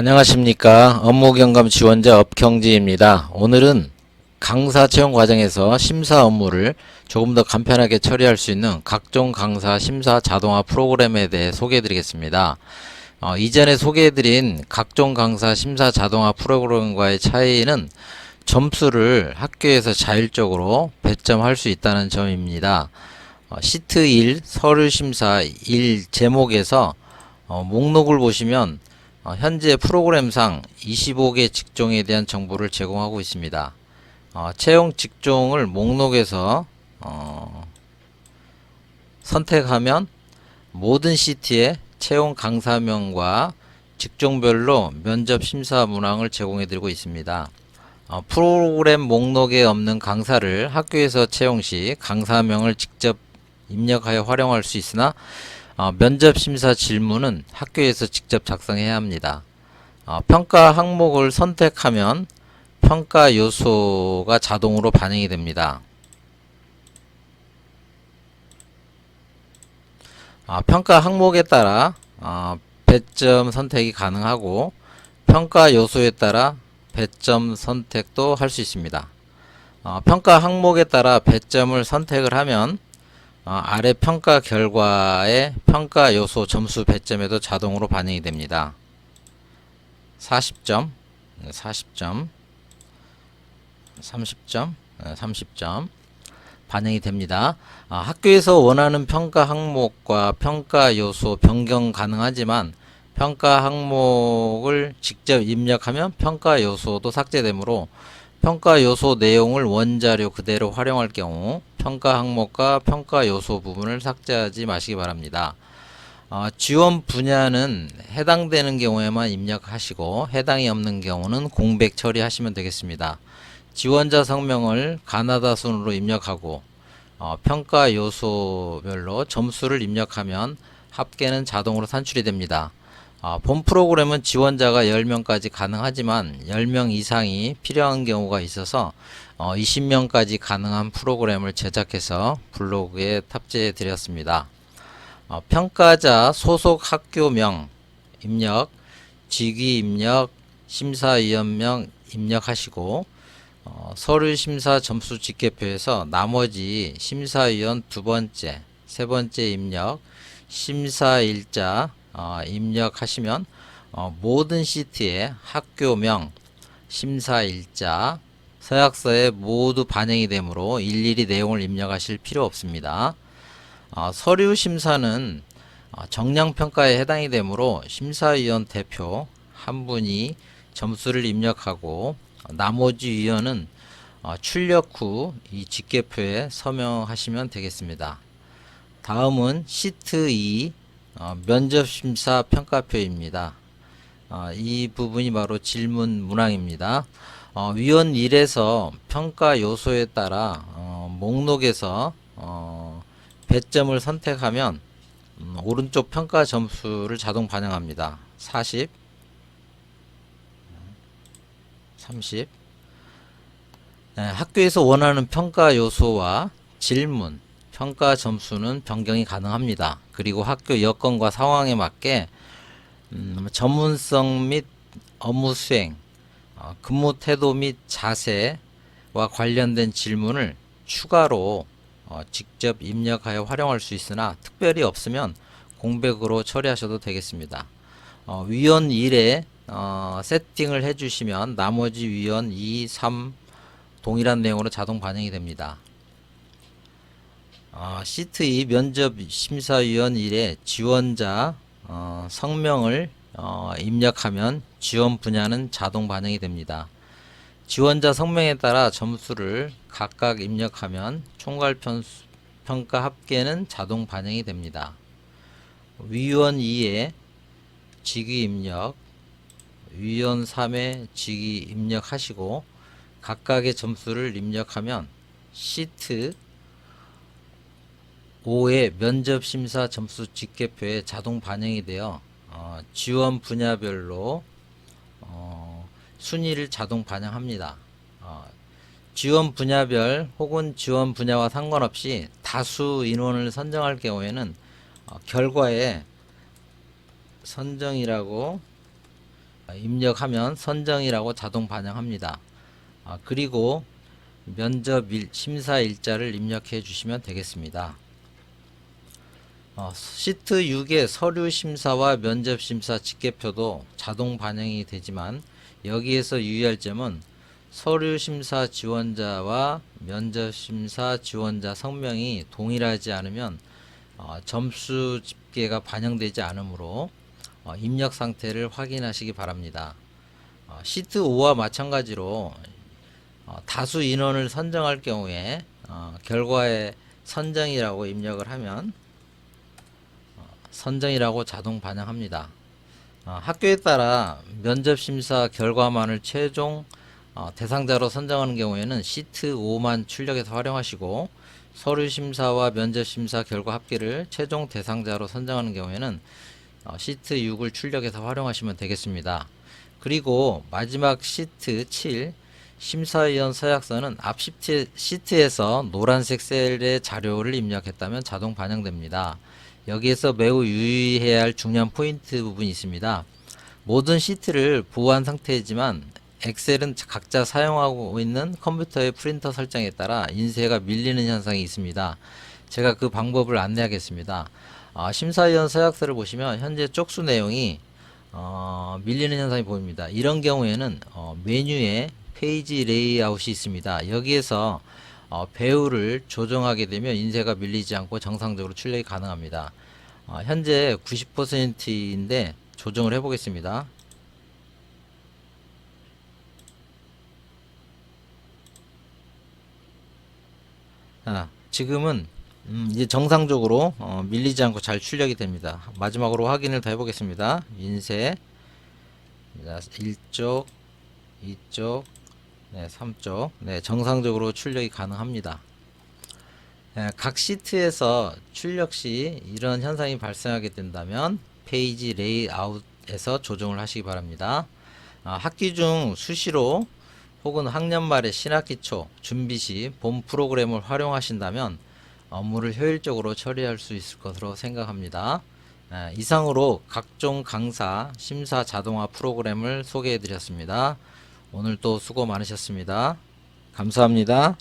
안녕하십니까. 업무경감 지원자 업경지입니다. 오늘은 강사 채용 과정에서 심사 업무를 조금 더 간편하게 처리할 수 있는 각종 강사 심사 자동화 프로그램에 대해 소개해 드리겠습니다. 어, 이전에 소개해 드린 각종 강사 심사 자동화 프로그램과의 차이는 점수를 학교에서 자율적으로 배점할 수 있다는 점입니다. 어, 시트 1 서류 심사 1 제목에서 어, 목록을 보시면 어, 현재 프로그램상 25개 직종에 대한 정보를 제공하고 있습니다. 어, 채용 직종을 목록에서 어, 선택하면 모든 시트에 채용 강사명과 직종별로 면접 심사 문항을 제공해 드리고 있습니다. 어, 프로그램 목록에 없는 강사를 학교에서 채용 시 강사명을 직접 입력하여 활용할 수 있으나 어, 면접 심사 질문은 학교에서 직접 작성해야 합니다. 어, 평가 항목을 선택하면 평가 요소가 자동으로 반영이 됩니다. 아, 평가 항목에 따라 어, 배점 선택이 가능하고 평가 요소에 따라 배점 선택도 할 수 있습니다. 어, 평가 항목에 따라 배점을 선택을 하면 어, 아래 평가 결과의 평가 요소 점수 배점에도 자동으로 반영이 됩니다. 40점, 40점, 30점, 30점 반영이 됩니다. 아, 학교에서 원하는 평가 항목과 평가 요소 변경 가능하지만 평가 항목을 직접 입력하면 평가 요소도 삭제되므로 평가 요소 내용을 원자료 그대로 활용할 경우 평가 항목과 평가 요소 부분을 삭제하지 마시기 바랍니다. 어, 지원 분야는 해당되는 경우에만 입력하시고 해당이 없는 경우는 공백 처리하시면 되겠습니다. 지원자 성명을 가나다 순으로 입력하고 어, 평가 요소별로 점수를 입력하면 합계는 자동으로 산출이 됩니다. 어, 본 프로그램은 지원자가 10명까지 가능하지만 10명 이상이 필요한 경우가 있어서 어, 20명까지 가능한 프로그램을 제작해서 블로그에 탑재해 드렸습니다. 어, 평가자 소속 학교명 입력, 직위 입력, 심사위원명 입력하시고 어, 서류 심사 점수 집계표에서 나머지 심사위원 두 번째, 세 번째 입력, 심사 일자 어, 입력하시면 어, 모든 시트에 학교명, 심사일자, 서약서에 모두 반영이 되므로 일일이 내용을 입력하실 필요 없습니다. 어, 서류 심사는 어, 정량 평가에 해당이 되므로 심사위원 대표 한 분이 점수를 입력하고 어, 나머지 위원은 어, 출력 후이 집계표에 서명하시면 되겠습니다. 다음은 시트 2 어, 면접 심사 평가표입니다. 어, 이 부분이 바로 질문 문항입니다. 어, 위원 1에서 평가 요소에 따라 어, 목록에서 어, 배점을 선택하면 음, 오른쪽 평가 점수를 자동 반영합니다. 40, 30. 네, 학교에서 원하는 평가 요소와 질문, 평가 점수는 변경이 가능합니다. 그리고 학교 여건과 상황에 맞게 음, 전문성 및 업무 수행, 어, 근무 태도 및 자세와 관련된 질문을 추가로 어, 직접 입력하여 활용할 수 있으나 특별히 없으면 공백으로 처리하셔도 되겠습니다. 어, 위원 1에 어, 세팅을 해주시면 나머지 위원 2, 3 동일한 내용으로 자동 반영이 됩니다. 어, 시트 2 면접 심사위원 1에 지원자 어, 성명을 어, 입력하면 지원 분야는 자동 반영이 됩니다. 지원자 성명에 따라 점수를 각각 입력하면 총괄 평가 합계는 자동 반영이 됩니다. 위원 2에 직위 입력, 위원 3에 직위 입력하시고 각각의 점수를 입력하면 시트 5의 면접 심사 점수 집계표에 자동 반영이 되어 어, 지원 분야별로 어, 순위를 자동 반영합니다. 어, 지원 분야별 혹은 지원 분야와 상관없이 다수 인원을 선정할 경우에는 어, 결과에 선정이라고 입력하면 선정이라고 자동 반영합니다. 아, 그리고 면접 일, 심사 일자를 입력해 주시면 되겠습니다. 어, 시트 6의 서류 심사와 면접 심사 직계표도 자동 반영이 되지만 여기에서 유의할 점은 서류 심사 지원자와 면접 심사 지원자 성명이 동일하지 않으면 어, 점수 집계가 반영되지 않으므로 어, 입력 상태를 확인하시기 바랍니다. 어, 시트 5와 마찬가지로 어, 다수 인원을 선정할 경우에 어, 결과에 선정이라고 입력을 하면 어, 선정이라고 자동 반영합니다. 어, 학교에 따라 면접 심사 결과만을 최종 어, 대상자로 선정하는 경우에는 시트 5만 출력해서 활용하시고 서류 심사와 면접 심사 결과 합계를 최종 대상자로 선정하는 경우에는 어, 시트 6을 출력해서 활용하시면 되겠습니다. 그리고 마지막 시트 7 심사위원 서약서는 앞 시트, 시트에서 노란색 셀에 자료를 입력했다면 자동 반영됩니다. 여기에서 매우 유의해야 할 중요한 포인트 부분이 있습니다. 모든 시트를 보호한 상태이지만 엑셀은 각자 사용하고 있는 컴퓨터의 프린터 설정에 따라 인쇄가 밀리는 현상이 있습니다. 제가 그 방법을 안내하겠습니다. 아, 심사위원 서약서를 보시면 현재 쪽수 내용이 어, 밀리는 현상이 보입니다. 이런 경우에는 어, 메뉴에 페이지 레이아웃이 있습니다. 여기에서 어, 배우를 조정하게 되면 인쇄가 밀리지 않고 정상적으로 출력이 가능합니다. 어, 현재 90%인데 조정을 해보겠습니다. 아, 지금은 음, 이제 정상적으로 어, 밀리지 않고 잘 출력이 됩니다. 마지막으로 확인을 더 해보겠습니다. 인쇄 자, 1쪽, 2쪽, 네, 3쪽 네, 정상적으로 출력이 가능합니다. 예, 각 시트에서 출력 시 이런 현상이 발생하게 된다면 페이지 레이아웃에서 조정을 하시기 바랍니다. 아, 학기 중 수시로 혹은 학년 말에 신학기 초 준비 시 본 프로그램을 활용하신다면 업무를 효율적으로 처리할 수 있을 것으로 생각합니다. 에, 이상으로 각종 강사 심사 자동화 프로그램을 소개해 드렸습니다. 오늘 또 수고 많으셨습니다. 감사합니다.